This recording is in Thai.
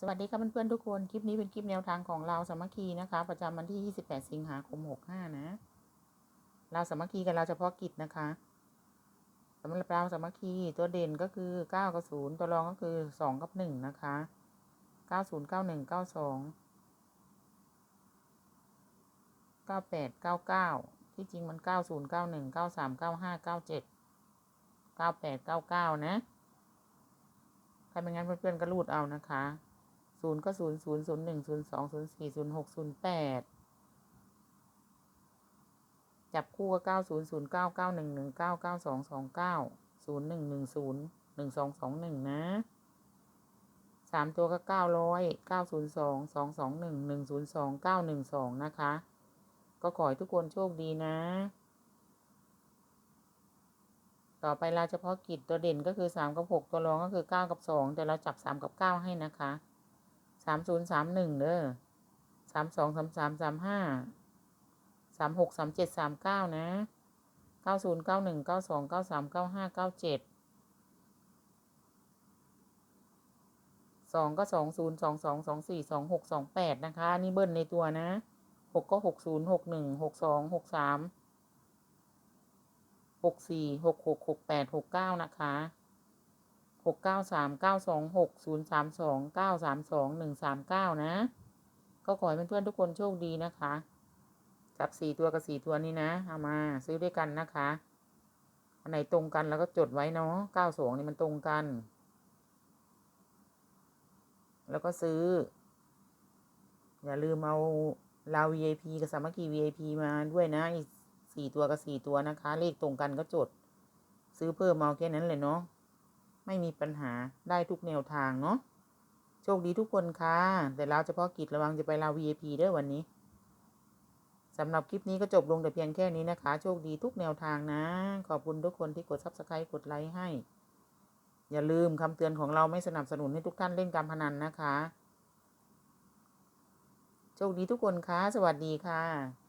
สวัสดีค่ะเพื่อนๆทุกคน คลิปนี้เป็นคลิปแนวทางของเราสามัคคีนะคะ ประจำวันที่ 28 สิงหาคม 65 นะเราสามัคคีกันเราเฉพาะกิจนะคะสำหรับเราสามัคคีตัวเด่นก็คือ 9 กับ 0 ตัวรองก็คือ 2 กับ 1 นะคะ 90 91 92 98 99 ที่จริงมัน 90 91 93 95 97 98 99 นะ ถ้าไม่งั้นเพื่อนๆก็รูดเอานะคะ ศูนย์ก็ศูนย์ศูนย์ศูนย์หนึ่งศูนย์สองศูนย์สี่ศูนย์หกศูนย์แปดจับคู่ก็เก้าศูนย์ศูนย์เก้าเก้าหนึ่งหนึ่งเก้าเก้าสองสองเก้าศูนย์หนึ่งหนึ่งศูนย์หนึ่งสองสองหนึ่งนะสามตัวก็เก้าร้อยเก้าศูนย์สองสองสองหนึ่งหนึ่งศูนย์สองเก้าหนึ่งสองนะคะ ก็ขอให้ทุกคนโชคดีนะ ต่อไปเราเฉพาะกิจตัวเด่นก็คือสามกับหกตัวรองก็คือเก้ากับสองแต่เราจับสามกับเก้าให้นะคะ สามศูนย์สามหนึ่งเด้อสามสองสามสามสามห้าสามหกสามเจ็ดสามเก้านะเก้าศูนย์เก้าหนึ่งเก้าสองเก้าสามเก้าห้าเก้าเจ็ดสองก็สองศูนย์สองสองสองสี่สองหกสองแปดนะคะนี่เบิ้ลในตัวนะหกก็หกศูนย์หกหนึ่งหกสองหกสามหกสี่หกหกหกแปดหกเก้านะคะ หกเก้าสามเก้าสองหกศูนย์สามสองเก้าสามสองหนึ่งสามเก้านะ ก็ขอให้เพื่อนๆทุกคนโชคดีนะคะ จับสี่ตัวกับสี่ตัวนี้นะ เอามาซื้อด้วยกันนะคะอันไหนตรงกันแล้วก็จดไว้เนาะเก้าสองนี่มันตรงกัน แล้วก็ซื้อ อย่าลืมเอาลาว VIP กับสามัคคี VIP มาด้วยนะอีกสี่ตัวกับสี่ตัวนะคะ เลขตรงกันก็จด ซื้อเพิ่มเอาแค่นั้นเลยเนาะ ไม่มีปัญหาได้ทุกแนวทางเนาะโชคดีทุกคนค่ะ แต่เราเฉพาะกิจระวังจะไปลาว VIP ด้อวันนี้สำหรับคลิปนี้ก็จบลงแต่เพียงแค่นี้นะคะ โชคดีทุกแนวทางนะ ขอบคุณทุกคนที่กด subscribe กดไลค์ให้ อย่าลืมคำเตือนของเราไม่สนับสนุนให้ทุกท่านเล่นการพนันนะคะ โชคดีทุกคนค่ะ สวัสดีค่ะ